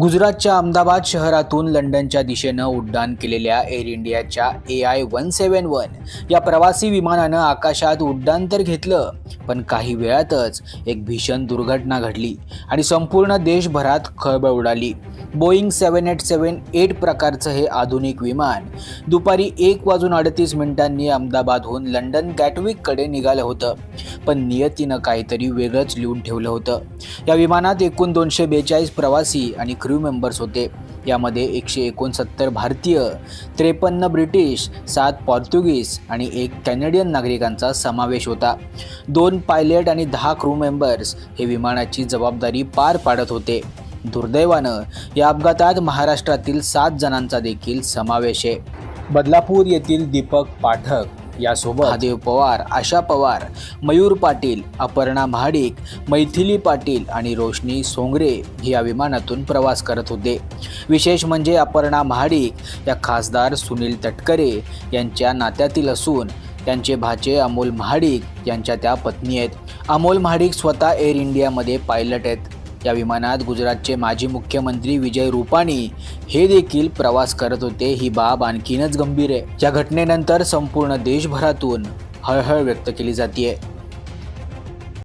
गुजरातच्या अहमदाबाद शहरातून लंडनच्या दिशेनं उड्डाण केलेल्या एअर इंडियाच्या A I one seven one या प्रवासी विमानानं आकाशात उड्डाण तर घेतलं पण काही वेळातच एक भीषण दुर्घटना घडली आणि संपूर्ण देशभरात खळबळ उडाली. Boeing seven eight seven eight प्रकारचं हे आधुनिक विमान दुपारी एक वाजून अडतीस मिनिटांनी अहमदाबादहून लंडन गॅटविककडे निघालं होतं पण नियतीनं काहीतरी वेगळंच लिहून ठेवलं होतं. या विमानात एकूण दोनशे बेचाळीस प्रवासी आणि क्रू मेंबर्स होते. यामध्ये एकशे एकोणसत्तर भारतीय त्रेपन्न ब्रिटिश सात पोर्तुगीज आणि एक कॅनेडियन नागरिकांचा समावेश होता. दोन पायलट आणि दहा क्रू मेंबर्स हे विमानाची जबाबदारी पार पाडत होते. दुर्दैवानं या अपघातात महाराष्ट्रातील सात जणांचा देखील समावेश आहे. बदलापूर येथील दीपक पाठक यासोबत महादेव पवार आशा पवार मयूर पाटील अपर्णा महाडिक मैथिली पाटील आणि रोशनी सोंगरे हे या विमानातून प्रवास करत होते. विशेष म्हणजे अपर्णा महाडिक या खासदार सुनील तटकरे यांच्या नात्यातील असून त्यांचे भाचे अमोल महाडिक यांच्या त्या पत्नी आहेत. अमोल महाडिक स्वतः एअर इंडियामध्ये पायलट आहेत. या विमानात गुजरातचे माजी मुख्यमंत्री विजय रुपाणी हे देखील प्रवास करत होते. ही बाब आणखीनच गंभीर आहे. या घटनेनंतर संपूर्ण देशभरातून हळहळ व्यक्त केली जाते